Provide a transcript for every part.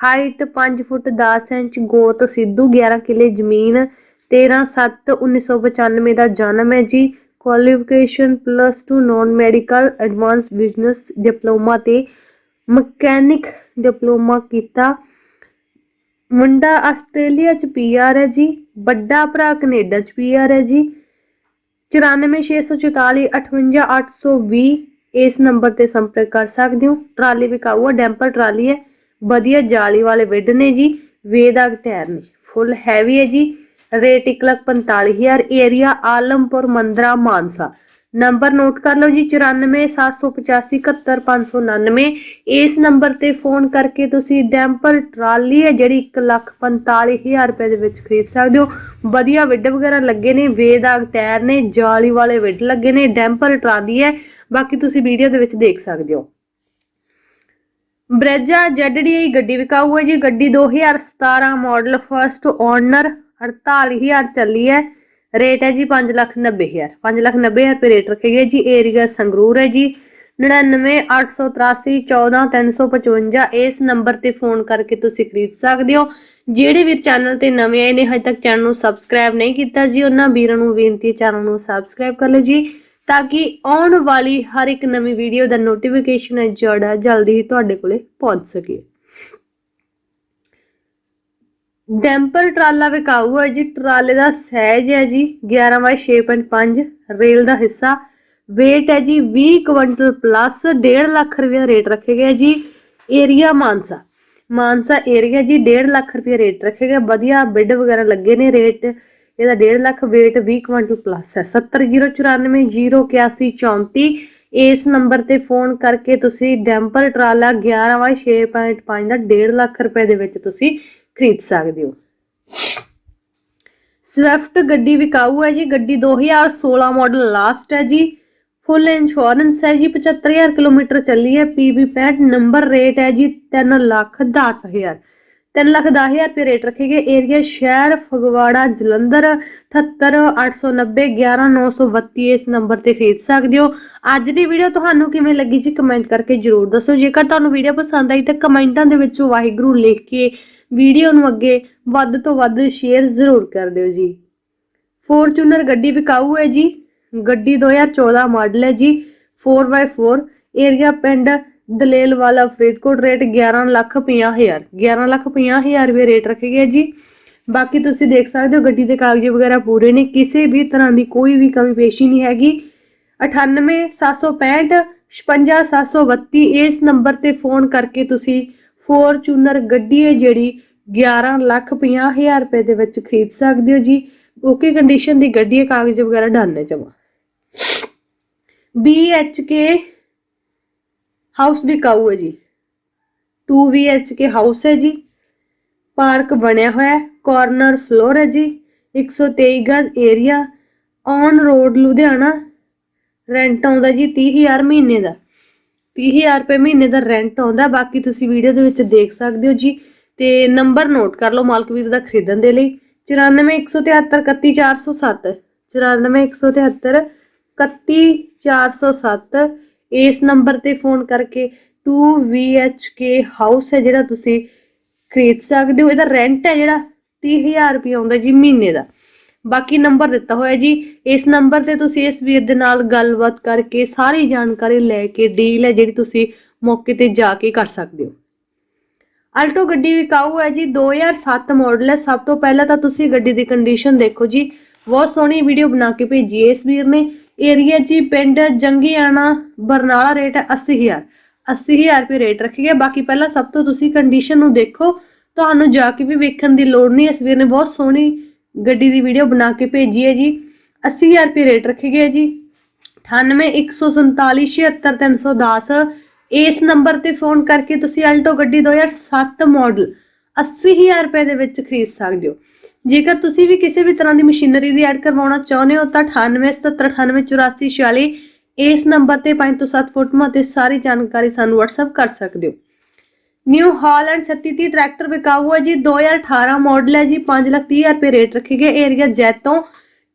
Height 5 ਫੁੱਟ 10 inch, ਗੋਤ ਸਿੱਧੂ 11 ਕਿਲੇ ਜ਼ਮੀਨ 13/7/1995 ਦਾ ਜਨਮ ਹੈ ਜੀ। Qualification plus 2 non medical advance business diploma ਤੇ ਮਕੈਨਿਕ ਡਿਪਲੋਮਾ ਕੀਤਾ। ਮੁੰਡਾ ਆਸਟ੍ਰੇਲੀਆ ਚ ਪੀਆਰ ਹੈ ਜੀ। ਵੱਡਾ ਭਰਾ ਕੈਨੇਡਾ ਚ ਪੀਆਰ ਹੈ ਜੀ। 94644 58820 ਇਸ ਨੰਬਰ ਤੇ ਸੰਪਰਕ ਕਰ ਸਕਦੇ ਹੋ। ਟਰਾਲੀ ਵਿਕਾਊ ਡੈਂਪਰ ਟਰਾਲੀ ਹੈ। ਵਧੀਆ ਜਾਲੀ ਵਾਲੇ ਵਿੱਡ ਨੇ ਜੀ ਵੇਦਾਗ ਟਾਇਰ ਨੇ, ਫੁੱਲ ਹੈਵੀ ਹੈ ਜੀ, rate 1 lakh 45000 area Alampur, Mandra, Mansa. Number note ਕਰ ਲਓ ਜੀ 9478571599 ਇਸ ਨੰਬਰ ਤੇ ਫੋਨ ਕਰਕੇ ਤੁਸੀਂ ਡੈਂਪਰ ਟਰਾਲੀ ਹੈ, ਜਿਹੜੀ 1 ਲੱਖ 45000 ਰੁਪਏ ਦੇ ਵਿੱਚ ਖਰੀਦ ਸਕਦੇ ਹੋ। ਵਧੀਆ ਵਿੱਡ ਵਗੈਰਾ ਲੱਗੇ ਨੇ ਵੇਦਾਗ ਟਾਇਰ ਨੇ, ਜਾਲੀ ਵਾਲੇ ਵਿੱਡ ਲੱਗੇ ਨੇ ਡੈਂਪਰ ਟਰਾਲੀ ਹੈ, ਬਾਕੀ ਤੁਸੀਂ ਵੀਡੀਓ ਦੇ ਵਿੱਚ ਦੇਖ ਸਕਦੇ ਹੋ। ਬ੍ਰੈਜਾ ZDI ਗੱਡੀ ਵਿਕਾਊ ਹੈ ਜੀ। ਗੱਡੀ 2017 ਮਾਡਲ ਫਰਸਟ ਓਨਰ 48000 ਚੱਲੀ ਹੈ। ਰੇਟ ਹੈ ਜੀ 590000 590000 ਰੁਪਏ ਰੇਟ ਰੱਖੇ ਗਏ ਜੀ। ਏਰੀਆ ਸੰਗਰੂਰ ਹੈ ਜੀ। 9988814355 ਇਸ ਨੰਬਰ ਤੇ ਫੋਨ ਕਰਕੇ ਤੁਸੀਂ ਖਰੀਦ ਸਕਦੇ ਹੋ। ਜਿਹੜੇ ਵੀਰ ਚੈਨਲ ਤੇ ਨਵੇਂ ਆਏ ਨੇ, ਹਜੇ ਤੱਕ ਚੈਨਲ ਨੂੰ ਸਬਸਕ੍ਰਾਈਬ ਨਹੀਂ ਕੀਤਾ ਜੀ, ਉਹਨਾਂ ਵੀਰਾਂ ਨੂੰ ਬੇਨਤੀ ਹੈ ਚੈਨਲ ਨੂੰ ਸਬਸਕ੍ਰਾਈਬ ਕਰ ਲਓ ਜੀ। ਤਾਂ ਕਿ ਆਉਣ ਵਾਲੀ ਹਰ ਇੱਕ ਨਵੀਂ ਵੀਡੀਓ ਦਾ ਨੋਟੀਫਿਕੇਸ਼ਨ ਹੈ ਜਿਹੜਾ ਜਲਦੀ ਹੀ ਤੁਹਾਡੇ ਕੋਲੇ ਪਹੁੰਚ ਸਕੇ। ਡੈਂਪਰ ਟਰਾਲਾ ਵਿਕਾਊ ਹੈ ਜੀ, ਟਰਾਲੇ ਦਾ ਸਾਈਜ਼ ਹੈ ਜੀ 11/6.5 ਰੇਲ ਦਾ ਹਿੱਸਾ। weight ਹੈ ਜੀ 20 ਕੁਇੰਟਲ ਪਲੱਸ 1.5 ਲੱਖ ਰੁਪਏ ਰੇਟ ਰੱਖੇ ਗਏ ਜੀ ਏਰੀਆ ਮਾਨਸਾ। ਮਾਨਸਾ ਏਰੀਆ ਜੀ 1.5 ਲੱਖ ਰੁਪਏ ਰੇਟ ਰੱਖੇ ਗਏ, ਵਧੀਆ ਬਿੱਡ ਵਗੈਰਾ ਲੱਗੇ ਨੇ ਰੇਟ ਇਹਦਾ 1.5 ਲੱਖ weight 20 ਕੁਇੰਟਲ ਪਲੱਸ ਹੈ। 7009408134 ਇਸ ਨੰਬਰ ਤੇ ਫੋਨ ਕਰਕੇ ਤੁਸੀਂ ਡੈਂਪਰ ਟਰਾਲਾ 11 6.5 ਦਾ 1.5 ਲੱਖ ਰੁਪਏ ਦੇ ਵਿੱਚ ਤੁਸੀਂ ਖਰੀਦ ਸਕਦੇ ਹੋ। ਸਵਿਫਟ ਗੱਡੀ ਵਿਕਾਊ ਹੈ ਜੀ। ਗੱਡੀ 2016 ਮਾਡਲ ਲਾਸਟ ਹੈ ਜੀ। ਫੁੱਲ ਇੰਸ਼ੋਰੈਂਸ ਹੈ ਜੀ। 75000 ਕਿਲੋਮੀਟਰ ਚੱਲੀ ਹੈ। PB 65 ਨੰਬਰ ਰੇਟ ਹੈ ਜੀ। 3 ਲੱਖ 10000 3 ਲੱਖ 10000 ਰੁਪਏ ਰੇਟ ਰੱਖੇ ਗਏ। ਏਰੀਆ ਸ਼ਹਿਰ ਫਗਵਾੜਾ, ਜਲੰਧਰ 78890 11932 ਇਸ ਨੰਬਰ ਤੇ ਖਰੀਦ ਸਕਦੇ ਹੋ। ਅੱਜ ਦੀ ਵੀਡੀਓ ਤੁਹਾਨੂੰ ਕਿਵੇਂ ਲੱਗੀ ਜੀ ਕਮੈਂਟ ਕਰਕੇ ਜਰੂਰ ਦੱਸੋ। ਜੇਕਰ ਤੁਹਾਨੂੰ ਵੀਡੀਓ ਪਸੰਦ ਆਈ ਤਾਂ ਕਮੈਂਟਾਂ ਦੇ ਵਿੱਚ ਵਾਹਿਗੁਰੂ ਲਿਖ ਕੇ ਵੀਡੀਓ ਨੂੰ ਅੱਗੇ ਵੱਧ ਤੋਂ ਵੱਧ ਸ਼ੇਅਰ ਜ਼ਰੂਰ ਕਰ ਦਿਓ ਜੀ। ਫੋਰਚੂਨਰ ਗੱਡੀ ਵਿਕਾਊ ਹੈ ਜੀ। ਗੱਡੀ 2014 ਮਾਡਲ ਹੈ ਜੀ। 4x4 ਏਰੀਆ ਪਿੰਡ ਦਲੇਲ ਵਾਲਾ ਫਰੀਦਕੋਟ ਰੇਟ 11 ਲੱਖ 50000 11 ਲੱਖ 50000 ਰੁਪਏ ਰੇਟ ਰੱਖੇ ਗਏ ਜੀ। ਬਾਕੀ ਤੁਸੀਂ ਦੇਖ ਸਕਦੇ ਹੋ ਗੱਡੀ ਦੇ ਕਾਗਜ਼ ਵਗੈਰਾ ਪੂਰੇ ਨੇ, ਕਿਸੇ ਵੀ ਤਰ੍ਹਾਂ ਦੀ ਕੋਈ ਵੀ ਕਮੀ ਪੇਸ਼ੀ ਨਹੀਂ ਹੈਗੀ। 98765 55732 ਇਸ ਨੰਬਰ ਤੇ ਫੋਨ ਕਰਕੇ ਤੁਸੀਂ ਫੋਰਚੂਨਰ ਗੱਡੀ ਹੈ ਜਿਹੜੀ 11 ਲੱਖ 50000 ਰੁਪਏ ਦੇ ਵਿੱਚ ਖਰੀਦ ਸਕਦੇ ਹੋ ਜੀ। ਓਕੇ ਕੰਡੀਸ਼ਨ ਦੀ ਗੱਡੀ ਹੈ, ਕਾਗਜ਼ ਵਗੈਰਾ ਡਨ ਹੈ ਜਮਾ BHK ਹਾਊਸ ਬਿਕਾਊ ਹੈ ਜੀ। 2 BHK ਹਾਊਸ ਹੈ ਜੀ। ਪਾਰਕ ਬਣਿਆ ਹੋਇਆ ਹੈ ਕਾਰਨਰ ਫਲੋਰ ਹੈ ਜੀ। 123 ਗਜ਼ area on road Ludhiana. Rent ਆਉਂਦਾ ਜੀ 30000 ਮਹੀਨੇ ਦਾ। 30000 ਰੁਪਏ ਮਹੀਨੇ ਦਾ ਰੈਂਟ ਆਉਂਦਾ, ਬਾਕੀ ਤੁਸੀਂ ਵੀਡੀਓ ਦੇ ਵਿੱਚ ਦੇਖ ਸਕਦੇ ਹੋ ਜੀ। ਤੇ ਨੰਬਰ ਨੋਟ ਕਰ ਲਓ ਮਾਲਕ ਵੀਰ ਦਾ ਖਰੀਦਣ ਦੇ ਲਈ। 9417731407 941773 31407 ਇਸ ਨੰਬਰ ਤੇ ਫੋਨ ਕਰਕੇ 2 VHK ਹਾਊਸ ਹੈ ਜਿਹੜਾ ਤੁਸੀਂ ਖਰੀਦ ਸਕਦੇ ਹੋ। ਇਹਦਾ ਰੈਂਟ ਹੈ ਜਿਹੜਾ 30000 ਰੁਪਏ ਆਉਂਦਾ ਜੀ ਮਹੀਨੇ ਦਾ। ਬਾਕੀ ਨੰਬਰ ਦਿੱਤਾ ਹੋਇਆ ਜੀ। ਇਸ ਨੰਬਰ ਤੇ ਤੁਸੀਂ ਇਸ ਵੀਰ ਦੇ ਨਾਲ ਗੱਲਬਾਤ ਕਰਕੇ ਸਾਰੀ ਜਾਣਕਾਰੀ ਲੈ ਕੇ ਡੀਲ ਹੈ ਜਿਹੜੀ ਤੁਸੀਂ ਮੌਕੇ ਤੇ ਜਾ ਕੇ ਕਰ ਸਕਦੇ ਹੋ। ਅਲਟੋ ਗੱਡੀ ਵਿਕਾਊ ਹੈ ਜੀ। 2007 ਮਾਡਲ ਹੈ। ਸਭ ਤੋਂ ਪਹਿਲਾਂ ਤਾਂ ਤੁਸੀਂ ਗੱਡੀ ਦੀ ਕੰਡੀਸ਼ਨ ਦੇਖੋ ਜੀ। ਬਹੁਤ ਸੋਹਣੀ ਵੀਡੀਓ ਬਣਾ ਕੇ ਭੇਜੀ ਇਸ ਵੀਰ ਨੇ। ਏਰੀਆ ਜੀ ਪਿੰਡ ਜੰਗੀਆਣਾ ਬਰਨਾਲਾ ਰੇਟ ਹੈ 80000 80000 ਰੁਪਏ ਰੇਟ ਰੱਖੀ ਗਿਆ ਬਾਕੀ ਪਹਿਲਾਂ ਸਭ ਤੋਂ ਤੁਸੀਂ ਕੰਡੀਸ਼ਨ ਨੂੰ ਦੇਖੋ। ਤੁਹਾਨੂੰ ਜਾ ਕੇ ਵੀ ਵੇਖਣ ਦੀ ਲੋੜ ਨਹੀਂ। ਇਸ ਵੀਰ ਨੇ ਬਹੁਤ ਸੋਹਣੀ ਗੱਡੀ ਦੀ ਵੀਡੀਓ ਬਣਾ ਕੇ ਭੇਜੀ ਹੈ ਜੀ। 80000 ਰੁਪਏ ਰੇਟ ਰੱਖੇ ਗਏ ਜੀ। 9814476310 ਇਸ ਨੰਬਰ ਤੇ ਫੋਨ ਕਰਕੇ ਤੁਸੀਂ ਆਲਟੋ ਗੱਡੀ 2007 ਮਾਡਲ 80000 ਰੁਪਏ ਦੇ ਵਿੱਚ ਖਰੀਦ ਸਕਦੇ ਹੋ। ਜੇਕਰ ਤੁਸੀਂ ਵੀ ਕਿਸੇ ਵੀ ਤਰ੍ਹਾਂ ਦੀ ਮਸ਼ੀਨਰੀ ਦੀ ਐਡ ਕਰਵਾਉਣਾ ਚਾਹੁੰਦੇ ਹੋ, ਤਾਂ 9877988446 ਇਸ ਨੰਬਰ ਤੇ 5 ਤੋਂ 7 ਫੋਟੋਆਂ ਤੇ ਸਾਰੀ ਜਾਣਕਾਰੀ ਸਾਨੂੰ WhatsApp ਕਰ ਸਕਦੇ ਹੋ। ਨਿਊ ਹਾਲੈਂਡ 3630 ਟਰੈਕਟਰ ਵਿਕਾਊ ਹੈ ਜੀ 2018 ਮਾਡਲ ਹੈ ਜੀ 530000 ਰੁਪਏ ਰੇਟ ਰੱਖੇ ਗਏ ਏਰੀਆ ਜੈਤੋਂ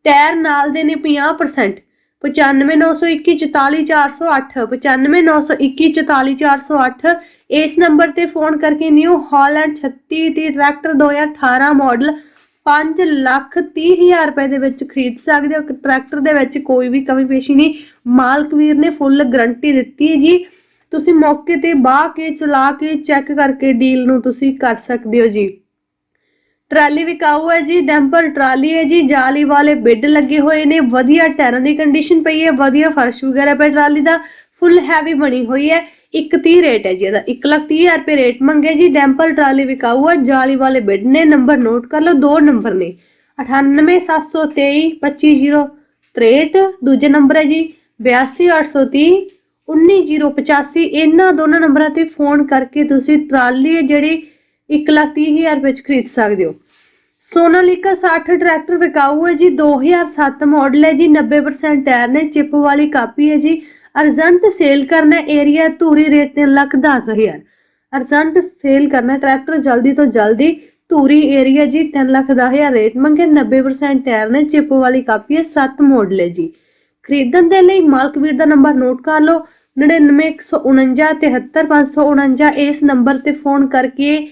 ਟਾਇਰ ਨਾਲ ਦੇ ਨੇ 50% 9591144408 9591144408 ਇਸ ਨੰਬਰ ਤੇ ਫੋਨ ਕਰਕੇ New Holland 3630 tractor 2018 model 5 lakh 30 ਹਜ਼ਾਰ ਰੁਪਏ ਦੇ ਵਿੱਚ ਖਰੀਦ ਸਕਦੇ ਹੋ। ਟਰੈਕਟਰ ਦੇ ਵਿੱਚ ਕੋਈ ਵੀ ਕਮੀ ਪੇਸ਼ੀ ਨਹੀਂ। ਮਾਲਕ ਵੀਰ ਨੇ ਫੁੱਲ ਗਾਰੰਟੀ ਦਿੱਤੀ ਹੈ ਜੀ। ਤੁਸੀਂ ਮੌਕੇ ਤੇ ਬਾਹ ਕੇ, ਚਲਾ ਕੇ ਚੈੱਕ ਕਰਕੇ ਡੀਲ ਨੂੰ ਤੁਸੀਂ ਕਰ ਸਕਦੇ ਹੋ ਜੀ। ਟਰਾਲੀ ਵਿਕਾਊ ਹੈ ਜੀ ਡੈਂਪਰ ਟਰਾਲੀ ਹੈ ਜੀ, ਜਾਲੀ ਵਾਲੇ ਬਿੱਡ ਲੱਗੇ ਹੋਏ ਨੇ। ਵਧੀਆ ਟਾਇਰਾਂ ਦੀ ਕੰਡੀਸ਼ਨ ਪਈ ਹੈ, ਵਧੀਆ ਫਰਸ਼ ਵਗੈਰਾ ਪਈ ਟਰਾਲੀ ਦਾ। ਫੁੱਲ ਹੈਵੀ ਬਣੀ ਹੋਈ ਹੈ। 130 ਰੇਟ ਹੈ ਜੀ ਇਹਦਾ। 130000 ਰੁਪਏ ਰੇਟ ਮੰਗੇ ਜੀ। ਡੈਂਪਰ ਟਰਾਲੀ ਵਿਕਾਊ ਹੈ ਜਾਲੀ ਵਾਲੇ ਬਿੱਡ ਨੇ ਨੰਬਰ ਨੋਟ ਕਰ ਲਓ, ਦੋ ਨੰਬਰ ਨੇ। 98723 25063 ਦੂਜੇ ਨੰਬਰ ਹੈ ਜੀ 82830 19085 ਇਹਨਾਂ ਦੋਨਾਂ ਨੰਬਰਾਂ ਤੇ ਫੋਨ ਕਰਕੇ ਤੁਸੀਂ ਟਰਾਲੀ ਹੈ ਜਿਹੜੀ 130000 ਰੁਪਏ ਚ ਖਰੀਦ ਸਕਦੇ ਹੋ। ਸੋਨਾਲੀਕਾ 60 ਟਰੈਕਟਰ ਵਿਕਾਊ ਹੈ ਜੀ। 2007 ਮਾਡਲ ਹੈ ਜੀ। 90% ਟਾਇਰ ਨੇ। ਚਿਪ ਵਾਲੀ ਕਾਪੀ ਹੈ ਜੀ। ਅਰਜੈਂਟ ਸੇਲ ਕਰਨਾ area Dhuri rate 3 lakh 10000 urgent sale ਕਰਨਾ ਟਰੈਕਟਰ ਜਲਦੀ ਤੋਂ ਜਲਦੀ ਧੂਰੀ ਏਰੀਆ ਜੀ 3 ਲੱਖ 10000 ਰੇਟ ਮੰਗੇ 90% ਟਾਇਰ ਨੇ, ਚਿਪ ਵਾਲੀ ਕਾਪੀ ਹੈ 7 ਮਾਡਲ ਹੈ ਜੀ। ਖਰੀਦਣ ਦੇ ਲਈ ਮਾਲਕ ਵੀਰ ਦਾ ਨੰਬਰ ਨੋਟ ਕਰ ਲਓ 9914973549 ਇਸ ਨੰਬਰ ਤੇ ਫੋਨ ਕਰਕੇ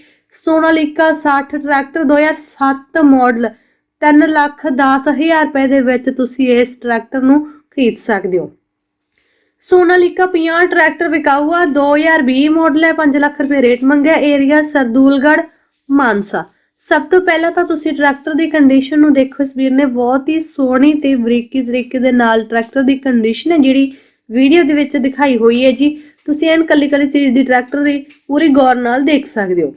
ਸੋਨਾਲੀਕਾ 60 ਟਰੈਕਟਰ 2007 ਮਾਡਲ 3 ਲੱਖ 10000 ਰੁਪਏ ਦੇ ਵਿੱਚ ਤੁਸੀਂ ਇਸ ਟਰੈਕਟਰ ਨੂੰ ਖਰੀਦ ਸਕਦੇ ਹੋ। ਸੋਨਾਲੀਕਾ 50 ਟਰੈਕਟਰ ਵਿਕਾਊ ਆ 2020 ਮਾਡਲ ਹੈ 5 ਲੱਖ ਰੁਪਏ ਰੇਟ ਮੰਗਿਆ ਏਰੀਆ ਸਰਦੂਲਗੜ ਮਾਨਸਾ। ਸਭ ਤੋਂ ਪਹਿਲਾਂ ਤਾਂ ਤੁਸੀਂ ਟਰੈਕਟਰ ਦੀ ਕੰਡੀਸ਼ਨ ਨੂੰ ਦੇਖੋ ਇਸ ਵੀਰ ਨੇ, ਬਹੁਤ ਹੀ ਸੋਹਣੀ ਤੇ ਬਰੀਕੀ ਤਰੀਕੇ ਦੇ ਨਾਲ ਟਰੈਕਟਰ ਦੀ ਕੰਡੀਸ਼ਨ ਹੈ, ਜਿਹੜੀ ਵੀਡੀਓ ਦੇ ਵਿੱਚ ਦਿਖਾਈ ਹੋਈ ਹੈ ਜੀ। ਤੁਸੀਂ ਐਨ ਕੱਲੀ ਕੱਲੀ ਚੀਜ਼ ਦੀ ਟਰੈਕਟਰ ਦੀ ਪੂਰੀ ਗੌਰ ਨਾਲ ਦੇਖ ਸਕਦੇ ਹੋ।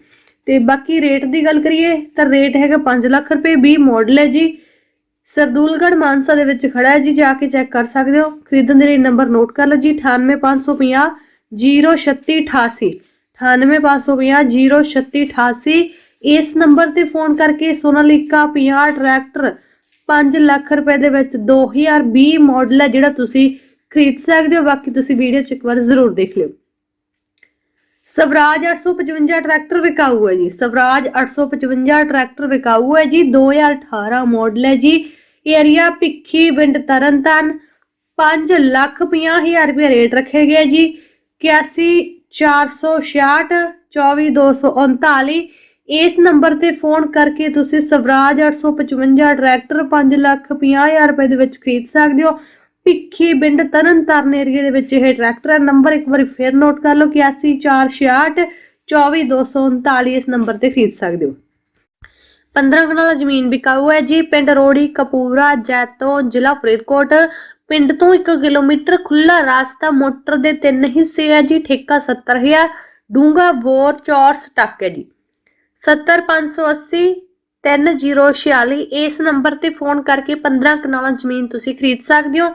ਤੇ ਬਾਕੀ ਰੇਟ ਦੀ ਗੱਲ ਕਰੀਏ, ਤਾਂ ਰੇਟ ਹੈਗਾ 5 ਲੱਖ ਰੁਪਏ 20 ਮਾਡਲ ਹੈ ਜੀ। ਸਰਦੂਲਗੜ ਮਾਨਸਾ ਦੇ ਵਿੱਚ ਖੜਾ ਹੈ ਜੀ, ਜਾ ਕੇ ਚੈੱਕ ਕਰ ਸਕਦੇ ਹੋ। ਖਰੀਦਣ ਦੇ ਲਈ ਨੰਬਰ ਨੋਟ ਕਰ ਲਓ ਜੀ 98550 03688 98550 03688 ਇਸ ਨੰਬਰ ਤੇ ਫੋਨ ਕਰਕੇ ਸੋਨਾਲੀਕਾ 50 ਟਰੈਕਟਰ 5 ਲੱਖ ਰੁਪਏ ਦੇ ਵਿੱਚ 2020 ਮਾਡਲ ਹੈ, ਜਿਹੜਾ ਤੁਸੀਂ ਖਰੀਦ ਸਕਦੇ ਹੋ। ਬਾਕੀ ਤੁਸੀਂ ਵੀਡੀਓ ਚ ਇੱਕ ਵਾਰ ਜ਼ਰੂਰ ਦੇਖ ਲਿਓ। ਸਵਰਾਜ 855 ਟਰੈਕਟਰ ਵਿਕਾਊ ਹੈ ਜੀ। ਸਵਰਾਜ 855 ਟਰੈਕਟਰ ਵਿਕਾਊ ਹੈ ਜੀ। 2018 ਮਾਡਲ ਹੈ ਜੀ। ਏਰੀਆ ਭਿੱਖੀ ਪਿੰਡ ਤਰਨਤਨ 5 ਲੱਖ 50 ਹਜ਼ਾਰ ਰੁਪਏ ਰੇਟ ਰੱਖੇ ਗਏ ਜੀ। 81 466 24239 ਇਸ ਨੰਬਰ ਤੇ ਫੋਨ ਕਰਕੇ ਤੁਸੀਂ ਸਵਰਾਜ 855 ਟਰੈਕਟਰ 5 ਲੱਖ 50 ਹਜ਼ਾਰ ਰੁਪਏ ਦੇ ਵਿੱਚ ਖਰੀਦ ਸਕਦੇ ਹੋ। ਭਿੱਖੀ ਪਿੰਡ ਤਰਨਤਾਰਨ ਏਰੀਏ ਦੇ ਵਿੱਚ ਇਹ ਟਰੈਕਟਰ ਹੈ। ਨੰਬਰ ਇੱਕ ਵਾਰੀ ਫੇਰ ਨੋਟ ਕਰ ਲਓ। 8146 24239 ਇਸ ਨੰਬਰ ਤੇ ਖਰੀਦ ਸਕਦੇ ਹੋ। 15 ਕਨਾਲਾ ਜ਼ਮੀਨ ਵਿਕਾਊ ਹੈ ਜੀ। ਪਿੰਡ ਰੋੜੀ, ਕਪੂਰਾ, ਜੈਤੋ, ਜ਼ਿਲ੍ਹਾ ਫਰੀਦਕੋਟ। ਪਿੰਡ ਤੋਂ 1 ਕਿਲੋਮੀਟਰ ਖੁੱਲਾ ਰਾਸਤਾ ਮੋਟਰ ਦੇ ਤਿੰਨ ਹਿੱਸੇ ਹੈ ਜੀ। ਠੇਕਾ 70000 ਡੂੰਗਾ ਬੋਰ ਚੌਰ ਸਟੱਕ ਹੈ ਜੀ। 70580 3046 ਇਸ ਨੰਬਰ ਤੇ ਫੋਨ ਕਰਕੇ 15 ਕਨਾਲਾਂ ਜ਼ਮੀਨ ਤੁਸੀਂ ਖਰੀਦ ਸਕਦੇ ਹੋ।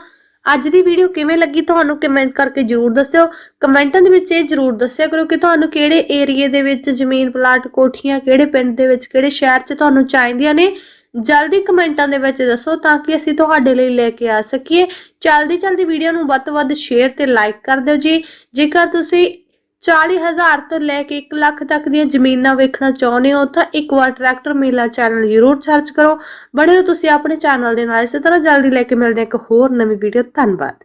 ਅੱਜ ਦੀ ਵੀਡੀਓ ਕਿਵੇਂ ਲੱਗੀ ਤੁਹਾਨੂੰ ਕਮੈਂਟ ਕਰਕੇ ਜਰੂਰ ਦੱਸਿਓ। ਕਮੈਂਟਾਂ ਦੇ ਵਿੱਚ ਇਹ ਜਰੂਰ ਦੱਸਿਆ ਕਰੋ ਕਿ ਤੁਹਾਨੂੰ ਕਿਹੜੇ ਏਰੀਏ ਦੇ ਵਿੱਚ ਜ਼ਮੀਨ ਪਲਾਟ ਕੋਠੀਆਂ ਕਿਹੜੇ ਪਿੰਡ ਦੇ ਵਿੱਚ ਕਿਹੜੇ ਸ਼ਹਿਰ 'ਚ ਤੁਹਾਨੂੰ ਚਾਹੀਦੀਆਂ ਨੇ। ਜਲਦੀ ਕਮੈਂਟਾਂ ਦੇ ਵਿੱਚ ਦੱਸੋ ਤਾਂ ਕਿ ਅਸੀਂ ਤੁਹਾਡੇ ਲਈ ਲੈ ਕੇ ਆ ਸਕੀਏ। ਜਲਦੀ ਜਲਦੀ ਵੀਡੀਓ ਨੂੰ ਵੱਧ ਤੋਂ ਵੱਧ ਸ਼ੇਅਰ ਤੇ ਲਾਈਕ ਕਰ ਦਿਓ ਜੀ। ਜੇਕਰ ਤੁਸੀਂ 40000 ਤੋਂ ਲੈ ਕੇ 1 ਲੱਖ ਤੱਕ ਦੀਆਂ ਜ਼ਮੀਨਾਂ ਵੇਖਣਾ ਚਾਹੁੰਦੇ ਹੋ ਤਾਂ ਇੱਕ ਵਾਰ ਟਰੈਕਟਰ ਮੇਲਾ ਚੈਨਲ ਜ਼ਰੂਰ ਸਰਚ ਕਰੋ। ਬਣੇ ਰਹੋ ਤੁਸੀਂ ਆਪਣੇ ਚੈਨਲ ਦੇ ਨਾਲ। ਇਸੇ ਤਰ੍ਹਾਂ ਜਲਦੀ ਲੈ ਕੇ ਮਿਲਦੇ ਹਾਂ ਇੱਕ ਹੋਰ ਨਵੀਂ ਵੀਡੀਓ ਧੰਨਵਾਦ।